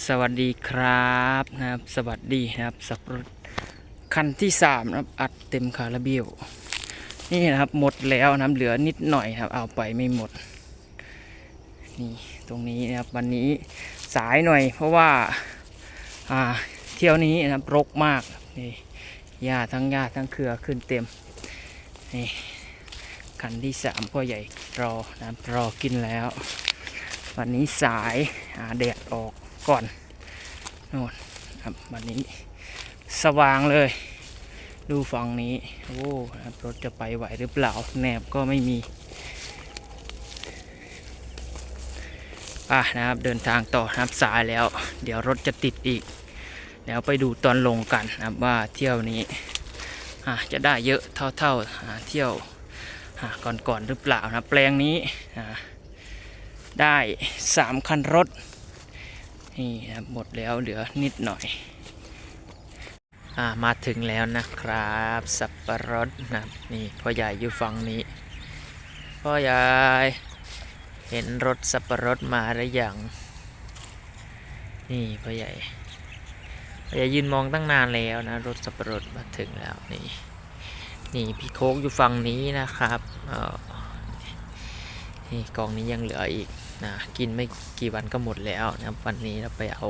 สวัสดีครับนะครับ สวัสดีนะครับสับรถคันที่สามนะครับอัดเต็มคาราเบลนี่นะครับหมดแล้วนะครับเหลือนิดหน่อยครับ เอาไปไม่หมดนี่ตรงนี้นะครับวันนี้สายหน่อย เพราะว่าอ่าเที่ยวนี้นะครับรกมากนี่หญ้าทั้งหญ้าทั้งเครือขึ้นเต็มนี่คันที่สามพ่อใหญ่รอนะครับรอกินแล้ว วันนี้สายอ่าแดดออก ก่อนโน่นครับวันนี้สว่างเลย ดูฝั่งนี้โอ้ครับรถจะไปไหวหรือเปล่าแหนบก็ไม่มีป่ะนะครับเดินทางต่อนะครับสายแล้ว เดี๋ยวรถจะติดอีก แล้วไปดูตอนลงกันนะครับว่าเที่ยวนี้จะได้เยอะเท่าๆอ่าเที่ยวอ่าก่อนๆหรือเปล่านะแปลงนี้ได้สามคันรถ นี่ครับหมดแล้วเหลือนิดหน่อยอามาถึงแล้วนะครับ สับปะรดนับนี่พ่อใหญ่อยู่ฝั่งนี้ พ่อใหญ่เห็นรถสับปะรดมาหรือยังนี่พ่อใหญ่พ่อใหญ่ยืนมองตั้งนานแล้วนะ รถสับปะรดมาถึงแล้วนี่นี่พี่โคกอยู่ฝั่งนี้นะครับเอ่อนี่กองนี้ยังเหลืออีก นะกินไม่กี่วันก็หมดแล้วนะครับวันนี้เราไปเอา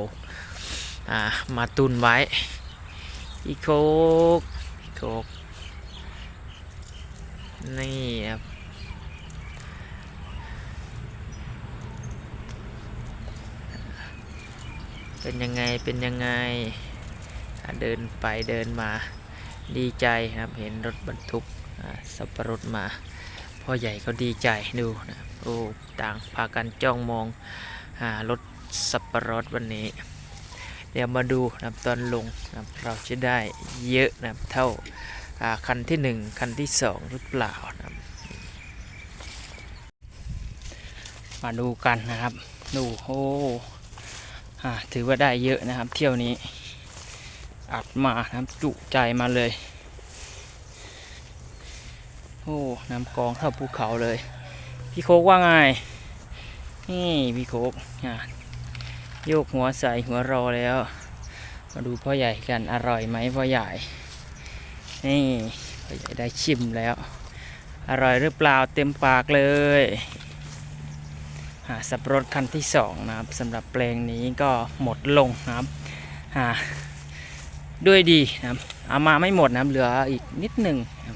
อ่ามาตุนไว้พี่โคกพี่โคกนี่ครับเป็นยังไงเป็นยังไงเดินไปเดินมาดีใจครับเห็นรถบรรทุกสับปะรดมา พ่อใหญ่ก็ดีใจดูนะโอ้ต่างพากันจ้องมองหารถสับปะรดวันนี้ เดี๋ยวมาดูนะตอนลงนะเราจะได้เยอะนะเท่าาคันที่หนึ่งคันที่สองหรือเปล่านะมาดูกันนะครับดูโอ้อ่าถือว่าได้เยอะนะครับ เที่ยวนี้อัดมานะครับจุใจมาเลย โอ้น้ำกองเท่าภูเขาเลย พี่โคกว่าไง นี่พี่โคกโยกหัวใส่หัวรอแล้ว มาดูพ่อใหญ่กันอร่อยไหมพ่อใหญ่ นี่พ่อใหญ่ได้ชิมแล้ว อร่อยหรือเปล่าเต็มปากเลยอ่าสับปะรดคันที่สองนะครับสำหรับแปลงนี้ก็หมดลงนะครับอ่าด้วยดีนะครับเอามาไม่หมดนะครับเหลืออีกนิดหนึ่งนะ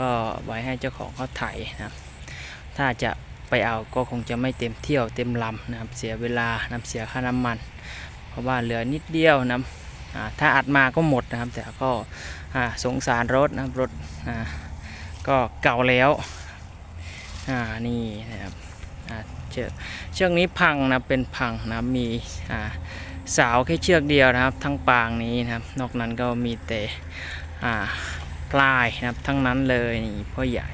ก็ไว้ให้เจ้าของเขาไถนะครับ ถ้าจะไปเอาก็คงจะไม่เต็มเที่ยวเต็มลำนะครับ เสียเวลานะครับเสียค่าน้ำมัน เพราะว่าเหลือนิดเดียวนะครับถ้าอัดมาก็หมดนะครับ แต่ก็สงสารรถนะครับรถก็เก่าแล้วนี่นะครับเชือกเชือกนี้พังนะเป็นพังนะมีสาวแค่เชือกเดียวนะครับ ทั้งปางนี้นะครับ นอกนั้นก็มีแต่ อ่าปลายนะครับทั้งนั้นเลยนี่พ่อใหญ่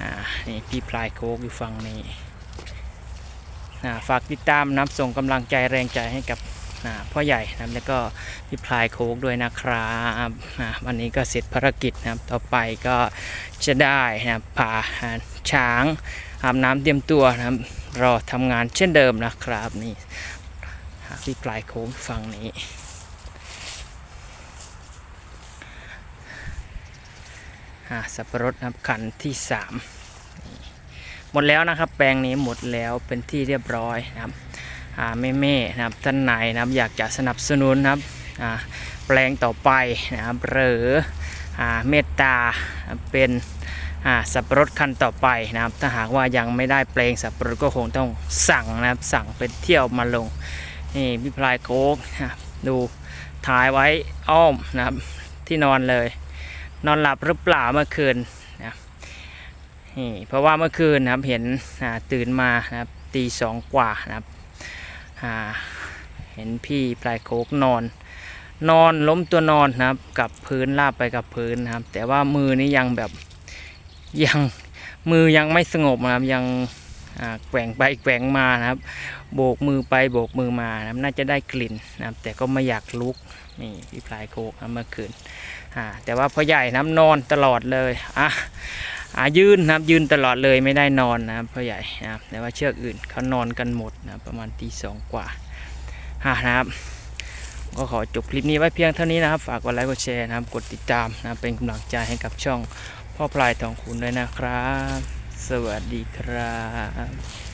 อ่านี่พี่ปลายโคกอยู่ฝั่งนี้อ่าฝากติดตามนะครับส่งกำลังใจแรงใจให้กับอ่าพ่อใหญ่นะครับแล้วก็พี่พลายโคกด้วยนะครับอ่าวันนี้ก็เสร็จภารกิจนะครับต่อไปก็จะได้นะพาช้างอาบน้ำเตรียมตัวนะครับรอทำงานเช่นเดิมนะครับนี่พี่ปลายโคกฝั่งนี้ อ่าสับปะรดนะครับขันที่สามหมดแล้วนะครับ แปลงนี้หมดแล้วเป็นที่เรียบร้อยนะครับอ่าแม่แม่ๆนะครับท่านไหนนะครับอยากจะสนับสนุนนะครับอ่าแปลงต่อไปนะครับหรืออ่าเมตตาเป็นสับปะรดคันต่อไปนะครับ ถ้าหากว่ายังไม่ได้แปลงสับปะรดก็คงต้องสั่งนะครับ สั่งเป็นเที่ยวมาลงนี่พี่พลายโค้กนะดูถ่ายไว้อ้อมนะครับที่นอนเลย นอนหลับหรือเปล่าเมื่อคืนนะนี่เพราะว่าเมื่อคืนนะครับเห็นตื่นมานะครับตีสองกว่านะครับเห็นพี่ปลายโคกนอน นอนล้มตัวนอนนะครับกับพื้นลาบไปกับพื้นนะครับ แต่ว่ามือนี้ยังแบบยังมือยังไม่สงบนะครับยังแกว่งไปแกว่งมานะครับโบกมือไปโบกมือมานะครับน่าจะได้กลิ่นนะครับแต่ก็ไม่อยากลุกนี่พี่ปลายโคกนะเมื่อคืน อ่าแต่ว่าพ่อใหญ่น้ำนอนตลอดเลยอะอายืนนะครับยืนตลอดเลยไม่ได้นอนนะครับพ่อใหญ่นะครับแต่ว่าเชือกอื่นเขานอนกันหมดนะประมาณตีสองกว่าอ่านะครับ ก็ขอจบคลิปนี้ไว้เพียงเท่านี้นะครับ ฝากกดไลค์กดแชร์นะครับกดติดตามนะครับเป็นกำลังใจให้กับช่องพ่อพลายทองคุณด้วยนะครับ สวัสดีครับ